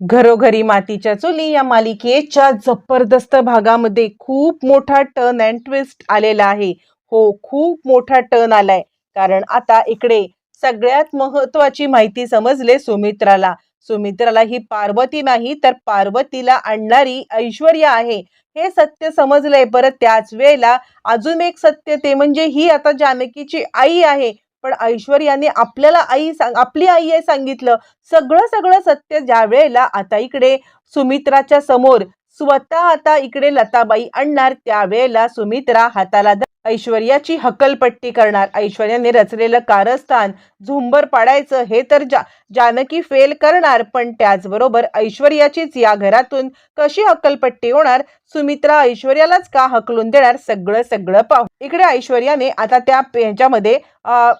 घरोघरी मातीच्या चुली या मालिकेच्या जबरदस्त भागामध्ये खूप मोठा टर्न अँड ट्विस्ट आलेला आहे. हो खूप मोठा टर्न आलाय. कारण आता इकडे सगळ्यात महत्वाची माहिती समजले सुमित्राला. सुमित्राला ही पार्वती नाही तर पार्वतीला आणणारी ऐश्वर्या आहे. हे सत्य समजलंय. परत त्याच वेळेला अजून एक सत्य ते म्हणजे ही आता जानकीची आई आहे. पण ऐश्वर्याने आपल्याला आई सांग आपली आई आहे सांगितलं. सगळं सगळं सत्य ज्या वेळेला आता इकडे सुमित्राच्या समोर स्वतः आता इकडे लताबाई आणणार त्यावेळेला सुमित्रा हाताला ऐश्वर्याची हकलपट्टी करणार. ऐश्वर्याने रचलेलं कारस्थान झुंबर पाडायचं हे तर जा जानकी फेल करणार. पण त्याचबरोबर ऐश्वर्याचीच या घरातून कशी हकलपट्टी होणार? सुमित्रा ऐश्वर्यालाच का हकलून देणार? सगळं सगळं पाहू. इकडे ऐश्वर्याने आता त्या ह्याच्यामध्ये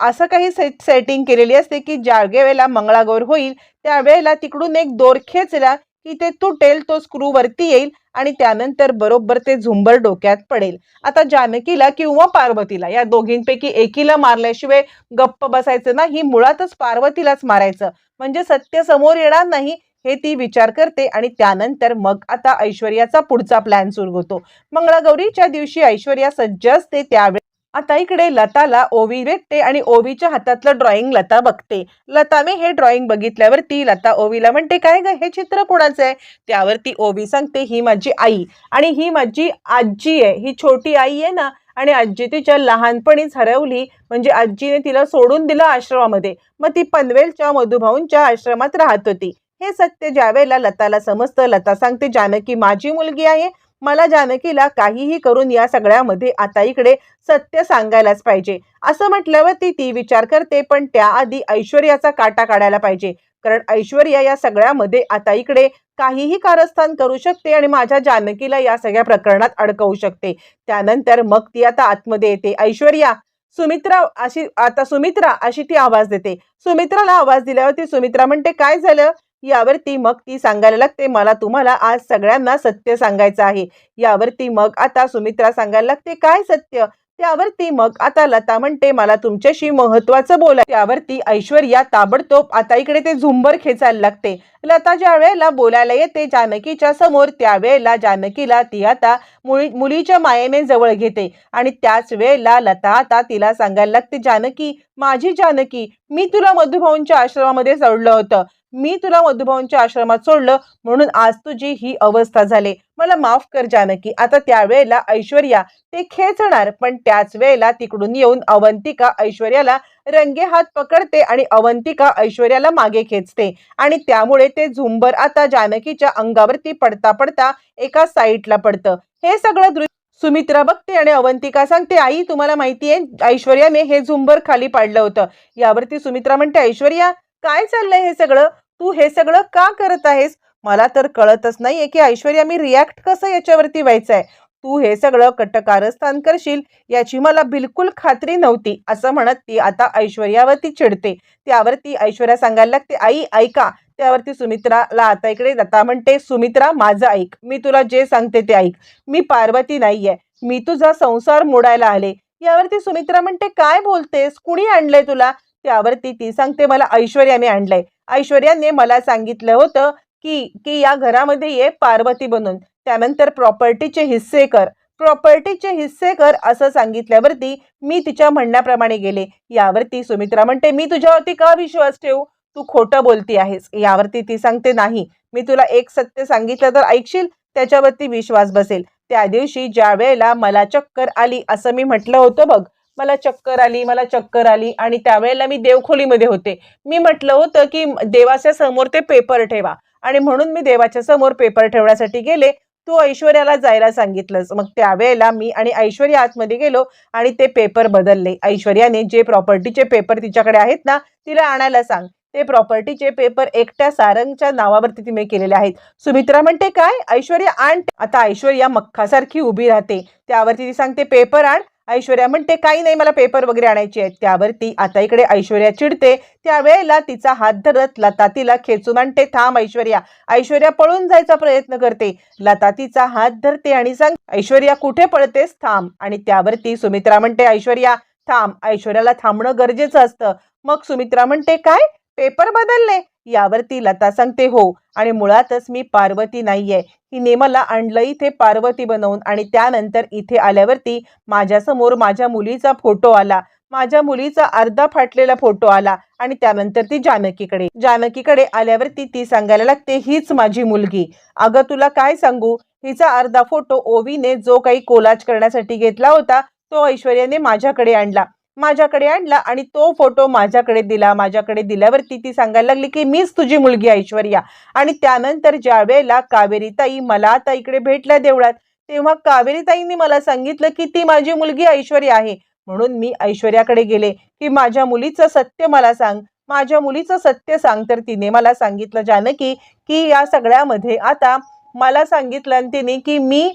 असं काही सेट सेटिंग केलेली असते की ज्या वेळेला मंगळागौर होईल त्यावेळेला तिकडून एक दोर खेचला की ते तुटेल तो स्क्रू वरती येईल आणि त्यानंतर बरोबर ते झुंबर डोक्यात पडेल. आता जानकीला किंवा पार्वतीला या दोघींपैकी एकीला मारल्याशिवाय गप्प बसायचं नाही मुळातच पार्वतीलाच मारायचं. म्हणजे सत्य समोर येणार नाही हे ती विचार करते आणि त्यानंतर मग आता ऐश्वर्याचा पुढचा प्लॅन सुरू होतो. मंगळागौरीच्या दिवशी ऐश्वर्या सज्ज असते त्यावेळी आता इकडे लताला ओवी भेटते आणि ओवीच्या हातातलं ड्रॉइंग लता बघते. लताने हे ड्रॉइंग बघितल्यावरती लता ओवीला म्हणते काय ग हे चित्र कोणाचं आहे? त्यावरती ओवी सांगते ही माझी आई. आणि ही माझी आजी आहे. ही छोटी आई आहे ना आणि आजी तिच्या लहानपणीच हरवली. म्हणजे आजीने तिला सोडून दिलं आश्रमामध्ये. मग ती पनवेलच्या मधुभाऊंच्या आश्रमात राहत होती. हे सत्य ज्यावेळेला लताला समजतं लता सांगते जानकी माझी मुलगी आहे. मला जानकीला काहीही करून या सगळ्यामध्ये आता इकडे सत्य सांगायलाच पाहिजे. असं म्हटल्यावर ती ती विचार करते पण त्याआधी ऐश्वर्याचा काटा काढायला पाहिजे. कारण ऐश्वर्या या सगळ्यामध्ये आता इकडे काहीही कारस्थान करू शकते आणि माझ्या जानकीला या सगळ्या प्रकरणात अडकवू शकते. त्यानंतर मग ती आता आतमध्ये येते. ऐश्वर्या सुमित्रा अशी आता सुमित्रा अशी ती आवाज देते. सुमित्राला आवाज दिल्यावर ती सुमित्रा म्हणते काय झालं? यावरती मग ती सांगायला लागते मला तुम्हाला आज सगळ्यांना सत्य सांगायचं आहे. यावरती मग आता सुमित्रा सांगायला लागते काय सत्य? त्यावरती मग आता लता म्हणते मला तुमच्याशी महत्वाचं बोला त्यावरती ऐश्वर्या ताबडतोब आता इकडे ते झुंबर खेचायला लागते. लता ज्या वेळेला बोलायला येते जानकीच्या समोर त्यावेळेला जानकीला ती आता मुली मुलीच्या मायेने जवळ घेते आणि त्याच वेळेला लता आता तिला सांगायला लागते जानकी माझी जानकी मी तुला मधुभाऊंच्या आश्रमामध्ये सोडलं होतं. मी तुला मधुभाऊंच्या आश्रमात सोडलं म्हणून आज तुझी ही अवस्था झाली. मला माफ कर जानकी. आता त्यावेळेला ऐश्वर्या ते खेचणार पण त्याच वेळेला तिकडून येऊन अवंतिका ऐश्वर्याला रंगे हात पकडते आणि अवंतिका ऐश्वर्याला मागे खेचते. आणि त्यामुळे ते झुंबर आता जानकीच्या अंगावरती पडता पडता एका साईडला पडतं. हे सगळं दृश्य सुमित्रा बघते आणि अवंतिका सांगते आई तुम्हाला माहिती आहे ऐश्वर्याने हे झुंबर खाली पाडलं होतं. यावरती सुमित्रा म्हणते ऐश्वर्या काय चाललंय हे सगळं? तू हे सगळं का करत आहेस? मला तर कळतच नाहीये की ऐश्वर्या मी रिॲक्ट कसं याच्यावरती व्हायचंय? तू हे सगळं कटकारस्थान करशील याची मला बिलकुल खात्री नव्हती. असं म्हणत ती आता ऐश्वर्यावरती चिडते. त्यावरती ऐश्वर्या सांगायला लागते आई ऐका. त्यावरती सुमित्राला आता इकडे जाता म्हणते सुमित्रा माझं ऐक. मी तुला जे सांगते ते ऐक. मी पार्वती नाहीये. मी तुझा संसार मोडायला आले. यावरती सुमित्रा म्हणते काय बोलतेस? कुणी आणलंय तुला? त्यावरती ती सांगते मला ऐश्वर्याने आणलंय. ऐश्वर्याने मला सांगितलं होतं की की या घरामध्ये ये पार्वती बनून. त्यानंतर प्रॉपर्टीचे हिस्से कर. प्रॉपर्टीचे हिस्से कर असं सांगितल्यावरती मी तिच्या म्हणण्याप्रमाणे गेले. यावरती सुमित्रा म्हणते मी तुझ्यावरती का विश्वास ठेवू? तू खोटं बोलती आहेस. यावरती ती सांगते नाही. मी तुला एक सत्य सांगितलं तर ऐकशील? त्याच्यावरती विश्वास बसेल. त्या दिवशी ज्या वेळेला मला चक्कर आली असं मी म्हटलं होतं बघ. मला चक्कर आली मला चक्कर आली आणि त्यावेळेला मी देवखोलीमध्ये होते. मी म्हटलं होतं की देवाच्या समोर ते पेपर ठेवा आणि म्हणून मी देवाच्या समोर पेपर ठेवण्यासाठी गेले. तू ऐश्वर्याला जायला सांगितलंस. मग त्यावेळेला मी आणि ऐश्वर्या आतमध्ये गेलो आणि ते पेपर बदलले. ऐश्वर्याने जे प्रॉपर्टीचे पेपर तिच्याकडे आहेत ना तिला आणायला सांग. ते प्रॉपर्टीचे पेपर एकट्या सारंगच्या नावावरती तिने केलेले आहेत. सुमित्रा म्हणते काय? ऐश्वर्या आण. आता ऐश्वर्या मक्खासारखी उभी राहते. त्यावरती ती सांगते पेपर आण. ऐश्वर्या म्हणते काही नाही मला पेपर वगैरे आणायचे आहेत. त्यावरती आता इकडे ऐश्वर्या चिडते. त्यावेळेला तिचा हात धरत लता तिला खेचून आणते. थांब ऐश्वर्या. ऐश्वर्या पळून जायचा प्रयत्न करते. लता तिचा हात धरते आणि सांग ऐश्वर्या कुठे पळतेस? थांब. आणि त्यावरती सुमित्रा म्हणते ऐश्वर्या थांब. ऐश्वर्याला थांबणं गरजेचं असतं. मग सुमित्रा म्हणते काय? पेपर बदलले. यावरती लता सांगते हो आणि मुळातच मी पार्वती नाहीये. हिने मला आणलं इथे पार्वती बनवून आणि त्यानंतर इथे आल्यावरती माझ्यासमोर माझ्या मुलीचा फोटो आला. माझ्या मुलीचा अर्धा फाटलेला फोटो आला आणि त्यानंतर ती जानकीकडे. जानकीकडे आल्यावरती ती सांगायला लागते हीच माझी मुलगी. अगं तुला काय सांगू? हिचा अर्धा फोटो ओवीने जो काही कोलाज करण्यासाठी घेतला होता तो ऐश्वर्याने माझ्याकडे आणला. माझ्याकडे आणला आणि तो फोटो माझ्याकडे दिला. माझ्याकडे दिल्यावरती ती सांगायला लागली की मीच तुझी मुलगी ऐश्वर्या. आणि त्यानंतर ज्या वेळेला कावेरीताई मला आता इकडे भेटल्या देवळात तेव्हा कावेरीताईंनी मला सांगितलं की ती माझी मुलगी ऐश्वर्या आहे. म्हणून मी ऐश्वर्याकडे गेले. की माझ्या मुलीचं सत्य मला सांग. माझ्या मुलीचं सत्य सांग. तर तिने मला सांगितलं जानकी की या सगळ्यामध्ये आता मला सांगितलं आणि तिने की मी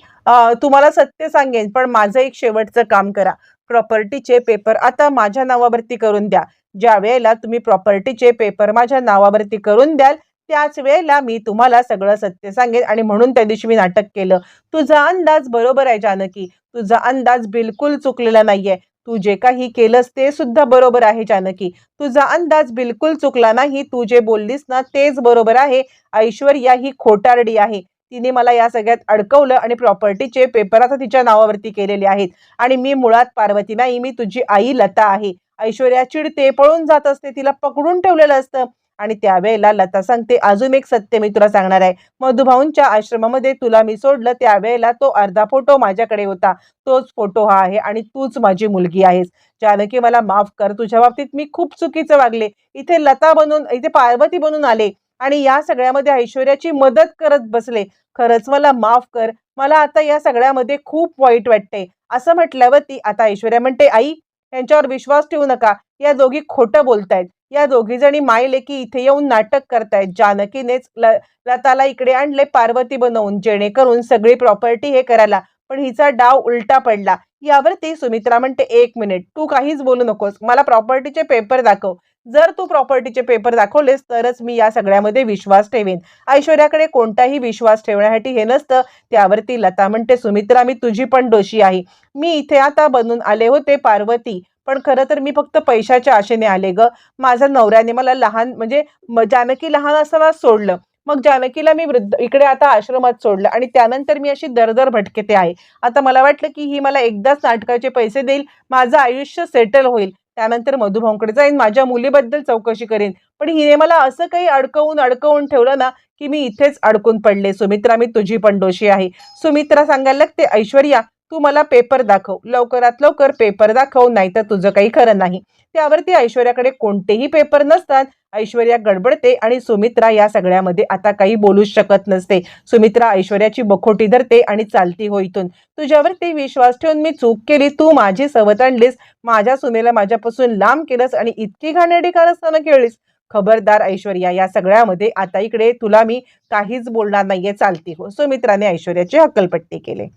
तुम्हाला सत्य सांगेन पण माझं एक शेवटचं काम करा. प्रॉपर्टीचे पेपर आता माझ्या नावावरती करून द्या. ज्या वेळेला तुम्ही प्रॉपर्टीचे पेपर माझ्या नावावरती करून द्याल त्याच वेळेला मी तुम्हाला सगळं सत्य सांगेन आणि म्हणून त्या दिवशी मी नाटक केलं. तुझा अंदाज बरोबर आहे जानकी. तुझा अंदाज बिलकुल चुकलेला नाहीये. तू जे काही केलंस ते सुद्धा बरोबर आहे जानकी. तुझा अंदाज बिलकुल चुकला नाही. तू जे बोललीस ना तेच बरोबर आहे. ऐश्वर्या ही खोटारडी आहे. तिने मला या सगळ्यात अडकवलं आणि प्रॉपर्टीचे पेपर आता तिच्या नावावरती केलेले आहेत. आणि मी मुळात पार्वती नाही मी तुझी आई लता आहे. ऐश्वर्या चिडते पळून जात असते तिला पकडून ठेवलेलं असतं. आणि त्यावेळेला लता सांगते अजून एक सत्य मी तुला सांगणार आहे. मधुभाऊंच्या आश्रमामध्ये तुला मी सोडलं त्यावेळेला तो अर्धा फोटो माझ्याकडे होता. तोच फोटो हा आहे आणि तूच माझी मुलगी आहेस. जानकी मला माफ कर. तुझ्या बाबतीत मी खूप चुकीचं वागले. इथे लता बनून इथे पार्वती बनून आले. आणि या सगळ्यामध्ये ऐश्वर्याची मदत करत बसले. खरंच मला माफ कर. मला आता या सगळ्यामध्ये खूप वाईट वाटते. असं म्हटल्यावरती आता ऐश्वर्या म्हणते आई यांच्यावर विश्वास ठेवू नका. या दोघी खोटं बोलतायत. या दोघी जणी माय लेकी इथे येऊन नाटक करतायत. जानकीनेच ल लताला इकडे आणले पार्वती बनवून जेणेकरून सगळी प्रॉपर्टी हे करायला. पण हिचा डाव उलटा पडला. यावरती सुमित्रा म्हणते एक मिनिट तू काहीच बोलू नकोस. मला प्रॉपर्टीचे पेपर दाखव. जर तू प्रॉपर्टीचे पेपर दाखवलेस तरच मी या सगळ्यामध्ये विश्वास ठेवेन. ऐश्वर्याकडे कोणताही विश्वास ठेवण्यासाठी हे नसतं. त्यावरती लता म्हणते सुमित्रा मी तुझी पण दोषी आहे. मी इथे आता बनून आले होते पार्वती. पण खरं तर मी फक्त पैशाच्या आशेने आले ग. माझ्या नवऱ्याने मला लहान म्हणजे म- जानकी लहान असताना सोडलं. मग जानकीला मी वृद्ध इकडे आता आश्रमात सोडलं आणि त्यानंतर मी अशी दरदर भटकेते आहे. आता मला वाटलं की ही मला एकदाच नाटकाचे पैसे देईल माझं आयुष्य सेटल होईल. त्यानंतर मधुभाऊंकडे जाईन माझ्या मुलीबद्दल चौकशी करेन. पण हिने मला असं काही अडकवून अडकवून ठेवलं ना की मी इथेच अडकून पडले. सुमित्रा मी तुझी पण दोषी आहे. सुमित्रा सांगायला लागते ऐश्वर्या तू मला पेपर दाखव. लवकरात लवकर पेपर दाखव नाहीतर तुझं काही खरं नाही. त्यावरती ऐश्वर्याकडे कोणतेही पेपर नसतात. ऐश्वर्या गडबडते आणि सुमित्रा या सगळ्यामध्ये आता काही बोलूच शकत नसते. सुमित्रा ऐश्वर्याची बखोटी धरते आणि चालती हो इथून. तुझ्यावरती विश्वास ठेवून मी चूक केली. तू माझी सवत आणलीस. माझ्या सुनेला माझ्यापासून लांब केलंस आणि इतकी घाणेडी कारस्थानं खेळलीस. खबरदार ऐश्वर्या या सगळ्यामध्ये आता इकडे तुला मी काहीच बोलणार नाहीये. चालती हो. सुमित्राने ऐश्वर्याची हक्कलपट्टी केली.